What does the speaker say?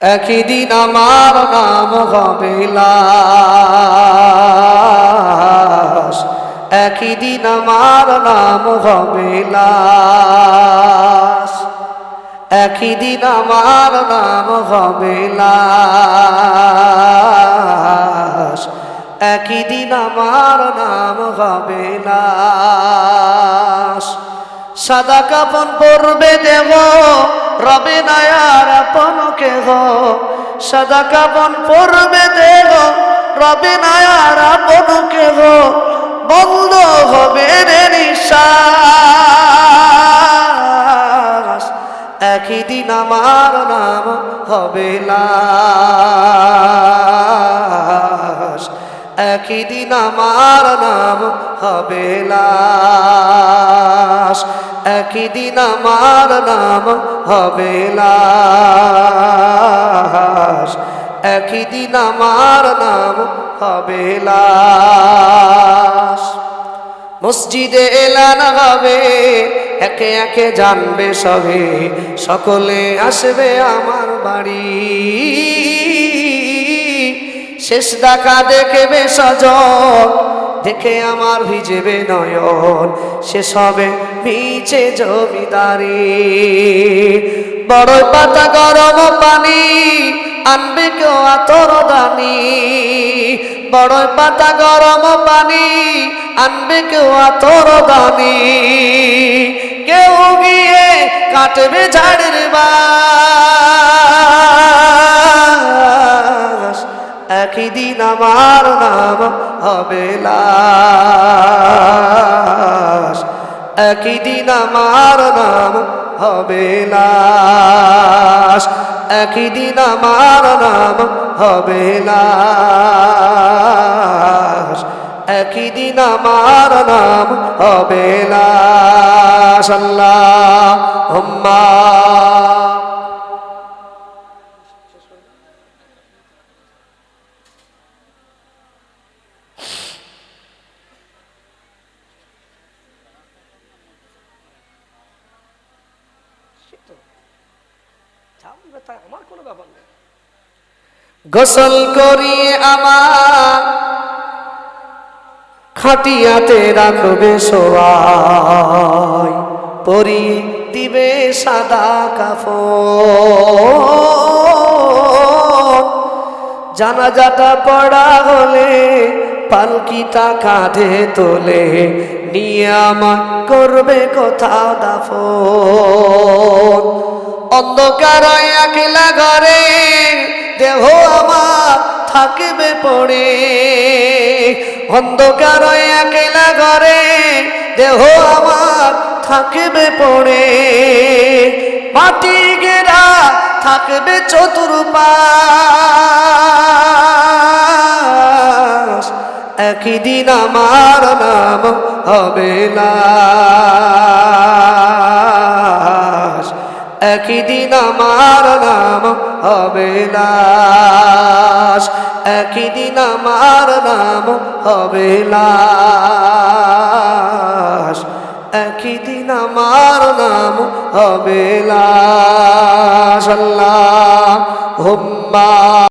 একই দিন আমার নাম হবে একই দিন আমার নাম হবে একই দিন আমার নাম হবে একই দিন আমার নাম হবে সাদা কাপন পরবে দেব রবে নায়ার আপন কেহ, সাদা কাপন পরবে দেব রবে নায়ার আপন কেহ, বন্ধ হবে রে নিঃশ্বাস। একই দিন আমার নাম হবে লাশ। একই দিন আমার নাম হবে লাশ। একই দিন আমার নাম হবে লাশ। একই দিন আমার নাম হবে লাশ। মসজিদে এলান হবে, একে একে জানবে সবে। সকলে আসবে আমার বাড়ি। শেষ দেখা দেখবে সজন দেখে আমার ভিজেবে নয়ন, সে সবে ভিজে জমিদারি। বড় পাতা গরম পানি আনবে কেউ আতর দানি। বড় পাতা গরম পানি আনবে কেউ আতর দানি। কেউ গিয়ে কাটবে ঝাড়ের বাস। একই দিন আমার নাম হবে লাশ। একই দিন আমার নাম হবে লাশ। একই দিন আমার নাম হবে লাশ। একই দিন আমার নাম হবে লাশ। আল্লাহ আমার কোনো ব্যাপার নেই। গোসল করি আমার খাটিয়াতে রাখবে সবাই পরি দিবে সাদা কাফন। জানাজাটা পড়া হলে পালকিটা কাঁধে তোলে, নিয়ে আমার করবে কোথাও দাফন। অন্ধকার একলা ঘরে দেহ আমার থাকবে পড়ে। অন্ধকার একলা ঘরে দেহ আমার থাকবে পড়ে। মাটি গেরা থাকবে চতুর্পাশ। একই দিন আমার নাম হবে লাশ একই দিন আমার নাম হবে লাশ। একই দিন আমার নাম হবে লাশ। একই দিন আমার নাম হবে লাশ। আল্লাহ হুম্মা